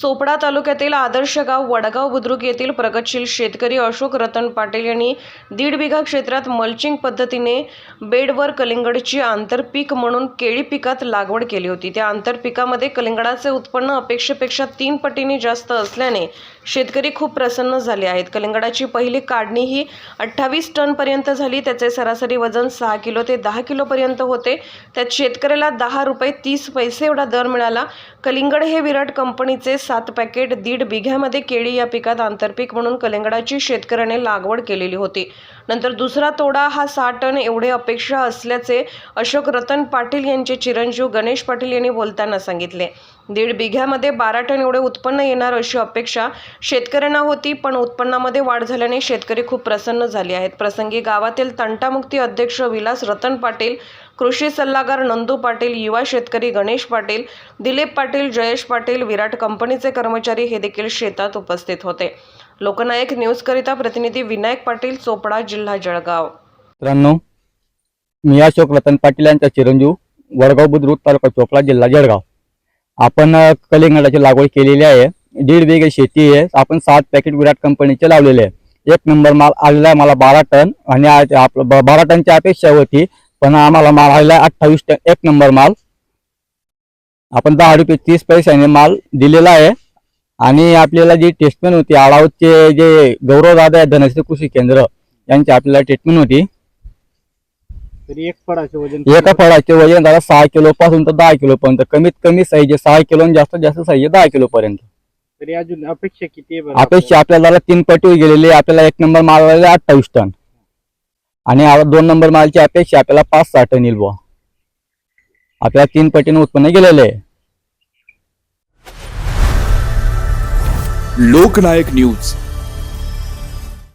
चोपडा तालुक्यातील आदर्श गाव वडगाव बुद्रुक येथील प्रगतशील शेतकरी अशोक रतन पाटील यांनी दीड बिघा क्षेत्रात मल्चिंग पद्धतीने बेडवर कलिंगडची आंतरपीक म्हणून केळी पिकात लागवड केली होती. त्या आंतरपिकामध्ये कलिंगडाचे उत्पन्न अपेक्षेपेक्षा तीन पटीने जास्त असल्याने शेतकरी खूप प्रसन्न झाले आहेत. कलिंगडाची पहिली काढणी ही अठ्ठावीस टनपर्यंत झाली. त्याचे सरासरी वजन सहा किलो ते दहा किलोपर्यंत होते. त्यात शेतकऱ्याला दहा रुपये तीस पैसे एवढा दर मिळाला. कलिंगड हे विराट कंपनीचे सात पॅकेट दीड बिघ्यामध्ये केळी या पिकात आंतरपीक म्हणून कलिंगडाची शेतकऱ्याने लागवड केलेली होती. नंतर दुसरा तोडा हा सहा टन एवढे अपेक्षा असल्याचे अशोक रतन पाटील यांचे चिरंजीव गणेश पाटील यांनी बोलताना सांगितले. दीड बिघ्यामध्ये बारा टन एवढे उत्पन्न येणार अशी अपेक्षा शेतकऱ्यांना होती पण उत्पन्नामध्ये वाढ झाल्याने शेतकरी खूप प्रसन्न झाले आहेत. प्रसंगी गावातील तंटामुक्ती अध्यक्ष विलास रतन पाटील कृषी सल्लागार नंदू पाटील युवा शेतकरी गणेश पाटील दिलीप पाटील जयेश पाटील विराट कंपनीचे कर्मचारी हे देखील शेतात उपस्थित होते. लोकनायक न्यूजकरिता प्रतिनिधी विनायक पाटील चोपडा जिल्हा जळगाव. मित्रांनो मी अशोक रतन पाटील यांचा चिरंजीव वडगाव बुद्रुक तालुका चोपडा जिल्हा जळगाव. आपण कलिंगडाची लागवड केलेली आहे. दीड बिघे शेती आहे. आपण सात पॅकेट विराट कंपनीचे लावलेले आहे. एक नंबर माल आलेला आहे मला बारा टन. आणि आपलं बारा टनच्या अपेक्षा होती. पण आम्हाला माल आलेला आहे अठ्ठावीस टन एक नंबर माल. आपण दहा रुपये तीस पैशाने माल दिलेला आहे. आणि आपल्याला जी ट्रीटमेंट होती आळावचे जे गौरव दादा धनश्री कृषी केंद्र यांची आपल्याला ट्रीटमेंट होती. तरी एक फळाचे वजन एका फळाचे वजन झालं सहा किलो पासून तर दहा किलो पर्यंत कमीत कमी साईज सहा किलो आणि जास्तीत जास्त साईज दहा किलो पर्यंत. तरी अजून अपेक्षा किती आहे बरं? अपेक्षा आपल्याला तीन पटी गेलेली आहे. आपल्याला एक नंबर माल आलेला अठ्ठावीस टन. आणि दोन नंबर मालची अपेक्षा आपल्याला पाच सहा टन येईल बुवा. आपल्याला तीन पटीने उत्पन्न गेलेलं आहे. लोकनायक न्यूज.